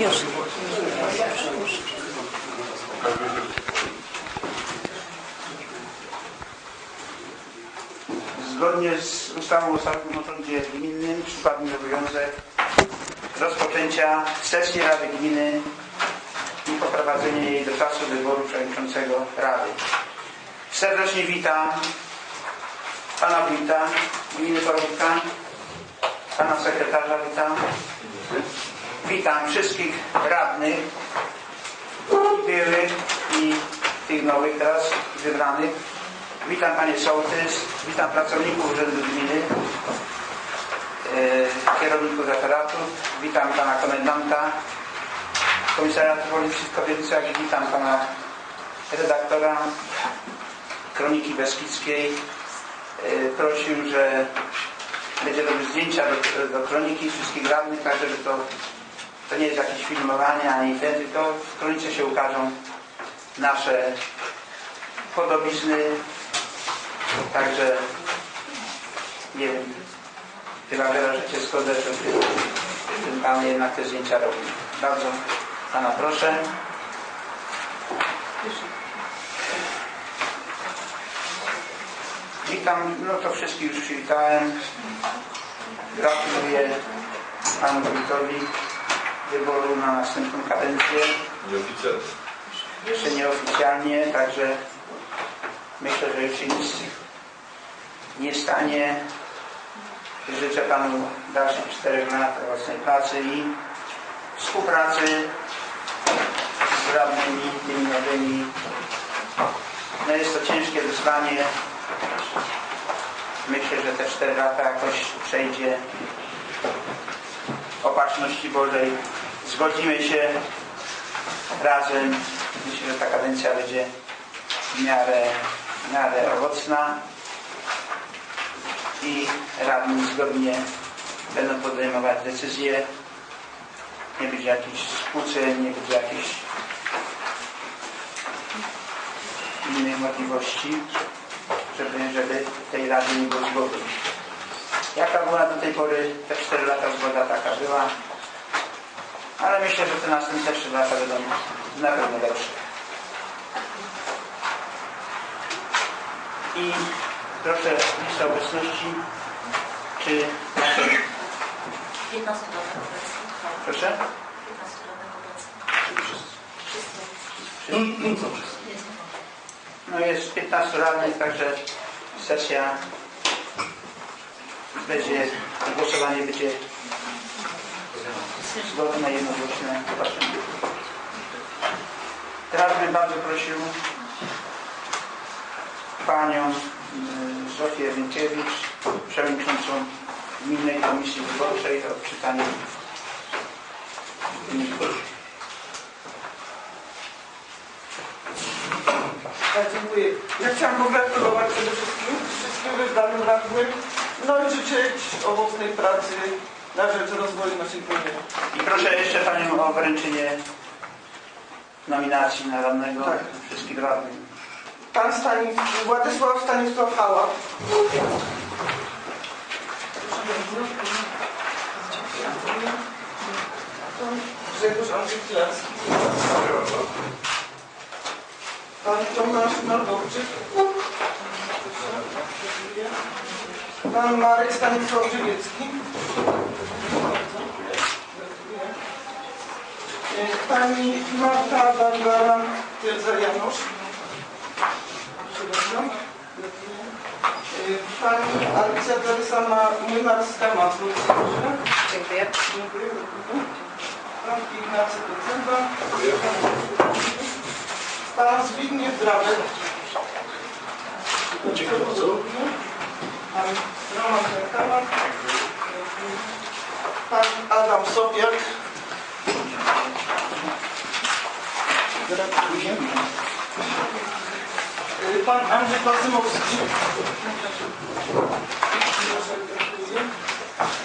Już. Zgodnie z ustawą o samorządzie gminnym przypadł mi obowiązek rozpoczęcia sesji Rady Gminy i poprowadzenie jej do czasu wyboru przewodniczącego Rady. Serdecznie witam Pana Wójta Gminy Porowka, Pana Sekretarza witam. Witam wszystkich radnych byłych i tych nowych teraz wybranych. Witam Panie Sołtys, witam pracowników Urzędu Gminy, e, kierowników referatów, witam Pana Komendanta Komisariatu Policji w i witam Pana redaktora Kroniki Beskidzkiej. E, Prosił, że będzie robił zdjęcia do, do kroniki wszystkich radnych, tak żeby to, to nie jest jakieś filmowanie ani ten, tylko w kronice się ukażą nasze podobizny, Także nie wiem, chyba wyrażycie zgodę, żeby ten Pan jednak te zdjęcia robił. Bardzo Pana proszę. Witam, no to wszystkich już przywitałem. Gratuluję Panu Wójtowi wyboru na następną kadencję. Nieoficjalnie. Jeszcze nieoficjalnie, także myślę, że już się nic nie stanie. Życzę Panu dalszych czterech lat owocnej pracy i współpracy z radnymi, tymi nowymi. No jest to ciężkie wyzwanie. Myślę, że te cztery lata jakoś przejdzie opatrzności Bożej. Zgodzimy się razem. Myślę, że ta kadencja będzie w miarę, w miarę owocna i radni zgodnie będą podejmować decyzje. Nie będzie jakichś skłóceń, nie będzie jakichś innych możliwości, żeby, żeby tej rady nie było zgody. Jaka była do tej pory, te 4 lata zgoda taka była, ale myślę, że te następne 3 lata będą na pewno lepsze. I proszę listę obecności, czy 15 radnych obecnych. proszę? 15 radnych obecnych. Wszyscy. No jest 15 radnych, także sesja będzie, głosowanie będzie zgodne, jednogłośne. Teraz bym bardzo prosił Panią y, Zofię Rynkiewicz, przewodniczącą Gminnej Komisji Wyborczej o odczytanie wyników. Ja dziękuję. Ja chciałam pogratulować przede wszystkim wszystkim wybranym radnym, no i życzyć owocnej pracy na rzecz rozwoju naszej gminy. I proszę jeszcze Panią o wręczenie nominacji na radnego Tak. wszystkich radnych. Pan Stanis, Władysław Stanisław Hała. Grzegorz Andrzej Kilarski. Pan Tomasz Nordowczyk. Pan Marek Stanisław Żywiecki. Pani Marta Barbara Tylza-Janusz. Przepraszam. Pani Alicja Teresa Młynarska-Mazur. Dziękuję. Dziękuję. Pan Ignacy Kucemba. Pan Zbigniew Drabek. Dziękuję bardzo. Pan Roman Merkama. Pan Adam. Y, Pan Andrzej gratuluję.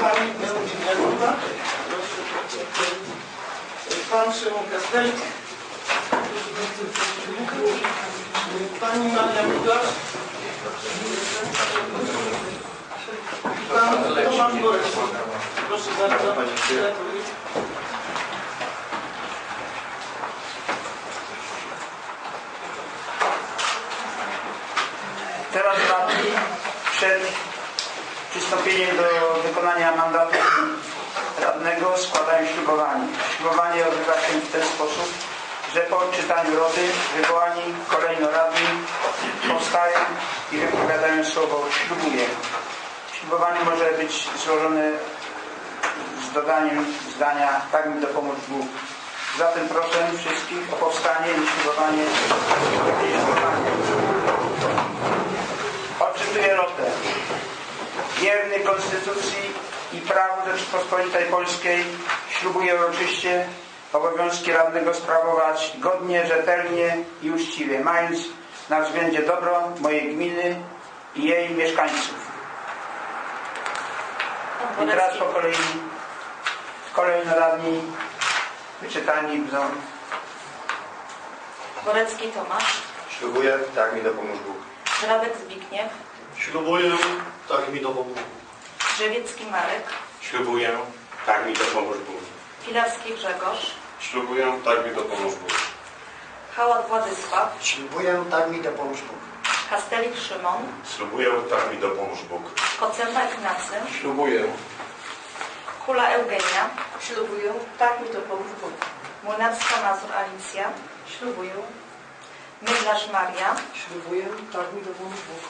Pani. Y, Pan Szymon Kastelik. Proszę bardzo, gratuluję. Y, Pani Maria Miglarz. Pan Tomasz Borys. Proszę bardzo. Teraz radni przed przystąpieniem do wykonania mandatu radnego składają ślubowanie. Ślubowanie odbywa się w ten sposób, że po odczytaniu rody wywołani kolejno radni powstają i wypowiadają słowo ślubuję. Ślubowanie może być złożone z dodaniem zdania tak mi dopomóż Bóg. Zatem proszę wszystkich o powstanie i ślubowanie. Odczytuję rotę. Wierny Konstytucji i prawu Rzeczypospolitej Polskiej ślubuję uroczyście obowiązki radnego sprawować godnie, rzetelnie i uczciwie, mając na względzie dobro mojej gminy i jej mieszkańców. I teraz po kolei kolejno radni wyczytani będą Borecki Tomasz. Ślubuję, tak mi dopomóż Bóg. Żrabek Zbigniew. Ślubuję, tak mi dopomóż. Drzewiecki Marek. Ślubuję, tak mi dopomóż Bóg. Pilarski Grzegorz. Ślubuję, tak mi dopomóż Bóg. Hałat Władysław. Ślubuję, tak mi dopomóż Bóg. Kastelik Szymon. Ślubuję, tak mi dopomóż Bóg. Kocemba Ignacy. Ślubuję. Kula Eugenia. Ślubuję, tak mi dopomóż Bóg. Młynarska Mazur Alicja. Ślubuję, Mydlarz Maria. Ślubuję, tak mi dopomóż Bóg.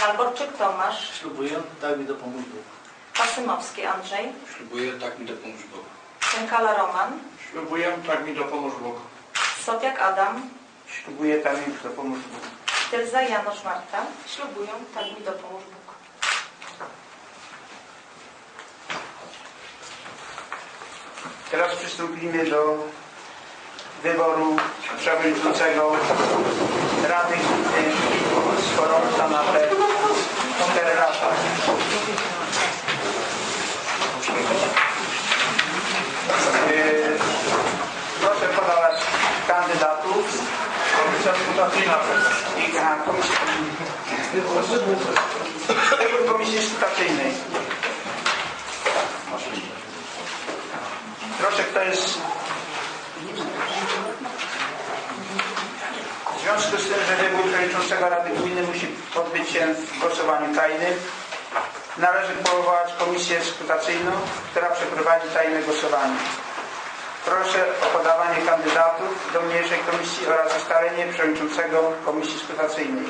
Malborczyk Tomasz. Ślubuję, tak mi dopomóż Bóg. Pasymowski Andrzej. Ślubuję, tak mi dopomóż Bóg. Sękala Roman. Ślubuję, tak mi dopomóż Bóg. Sotiak Adam. ślubuję tam mi dopomóż Bóg. Tylza Janusz Marta. ślubuję, tak mi dopomóż Bóg. Teraz przystąpimy do wyboru przewodniczącego Rady Gminy Skorąca na te 4 lata. Yy, Proszę podawać kandydatów. Komisja Skutacyjna. I, komisja, Komisji Skutacyjnej. Proszę, kto jest... W związku z tym, że wybór przewodniczącego Rady Gminy musi odbyć się w głosowaniu tajnym, należy powołać komisję skrutacyjną, która przeprowadzi tajne głosowanie. Proszę o podawanie kandydatów do mniejszej komisji oraz ustalenie przewodniczącego komisji skrutacyjnej.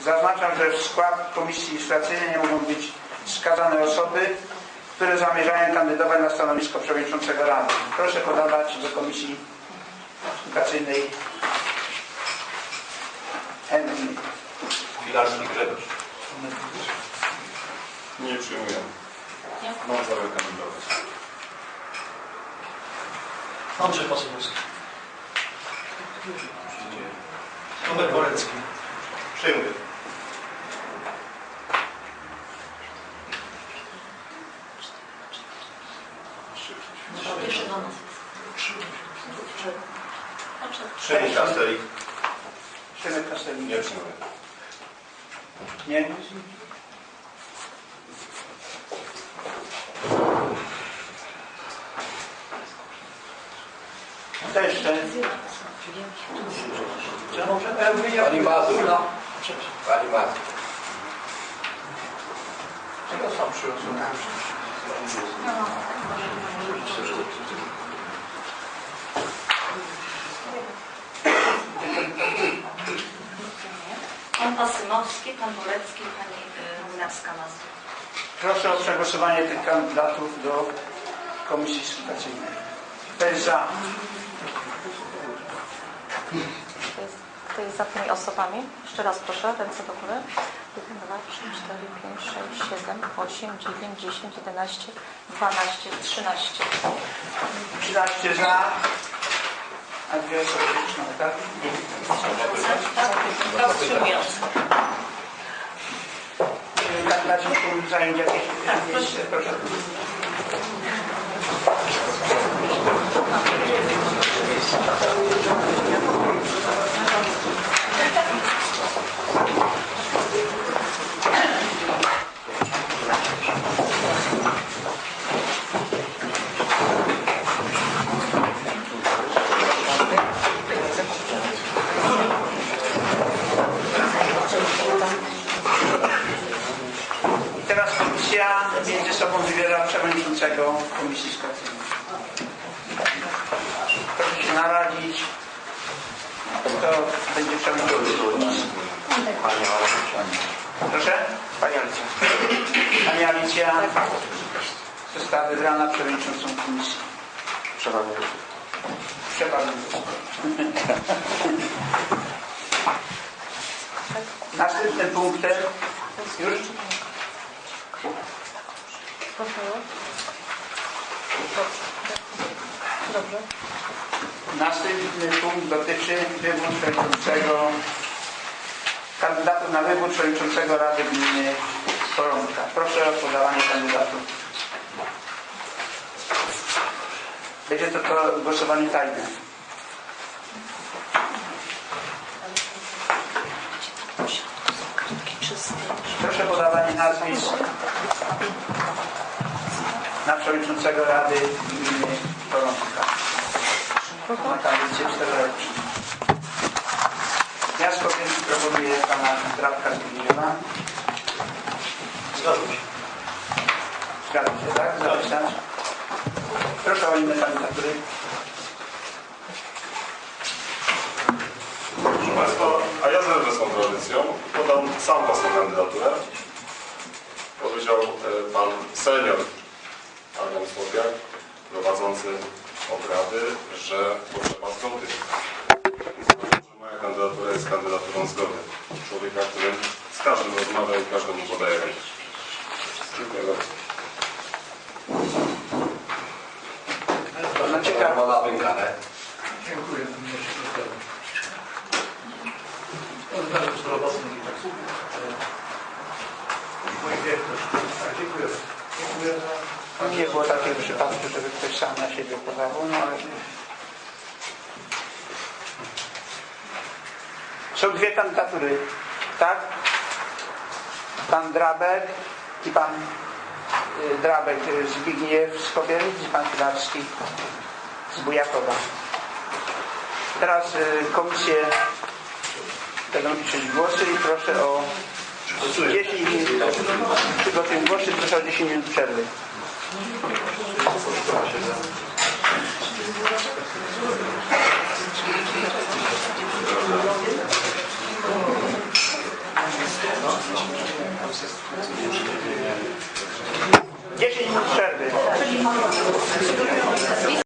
Zaznaczam, że w skład komisji nie mogą być wskazane osoby, które zamierzają kandydować na stanowisko przewodniczącego Rady. Proszę podawać do komisji edukacyjnej chętnych. Pilarski Grzegorz. Nie przyjmuję. Mam zamiar kandydować. Andrzej Pasowski. Tomek Borecki. Przyjmuję. Pierwszy do nas. Przyjmuję Kastelik. Szymek Kastelnik. Nie przyjmuję. Nie? Kto jeszcze? Może? Eugenia Pani Mazur. No. Pani Mazur. Czego sam przyniosłem? Pan Pasymowski, pan Borecki, pani y, Młynarska Mazur. Proszę o przegłosowanie tych kandydatów do komisji skrutacyjnej. Kto jest za? Kto jest, kto jest za tymi osobami? Jeszcze raz proszę, ręce do góry. 1, 2, 3, 4, 5, 6, 7, 8, 9, 10, 11, 12, 13. 13 za. A dwie osoby liczne, tak? Dwa wstrzymujące. Kandydaci muszą zająć jakieś miejsce, proszę. Do komisji stacyjnej. Proszę się naradzić. Kto będzie przewodniczący komisji? Proszę? Pani Alicja. Pani Alicja została wybrana przewodniczącą komisji. Przewodniczącą. Następnym punktem już Dobrze. Następny punkt dotyczy wyboru przewodniczącego kandydatów na wybór przewodniczącego Rady Gminy Porąbka. Proszę o podawanie kandydatów. Będzie to, to głosowanie tajne. Proszę o podawanie nazwisk na przewodniczącego Rady Gminy Porąbka. Na tablicy czterorocznej. Miasto pierwszy proponuje pana Drabka Zbigniewa. Zgadzam się. Zgadza się, tak? Zapisać. Proszę o inne kandydatury. Proszę Państwa, a ja zgodnie z tą tradycją podam sam własną kandydaturę. Powiedział e, Pan senior Adam Słowiak, prowadzący obrady, że potrzeba zgody. Że moja kandydatura jest kandydaturą zgody. Człowieka, który z każdym rozmawia i każdemu podaje rękę. Dziękuję bardzo. No ciekawe. Ma pękane. Dziękuję. Bardzo zdrowotny i tak. Mój wiek też. Tak, dziękuję. Dziękuję. Nie było takiego przypadku, żeby ktoś sam na siebie podawał, no ale... Są dwie kandydatury, tak? Pan Drabek i pan y, Drabek Zbigniew z Kobielic i pan Filarski z Bujakowa. Teraz y, komisje będą liczyć głosy i proszę o 10 minut. Przygotuję głosy, proszę o 10 minut przerwy. Dziesięć minut przerwy.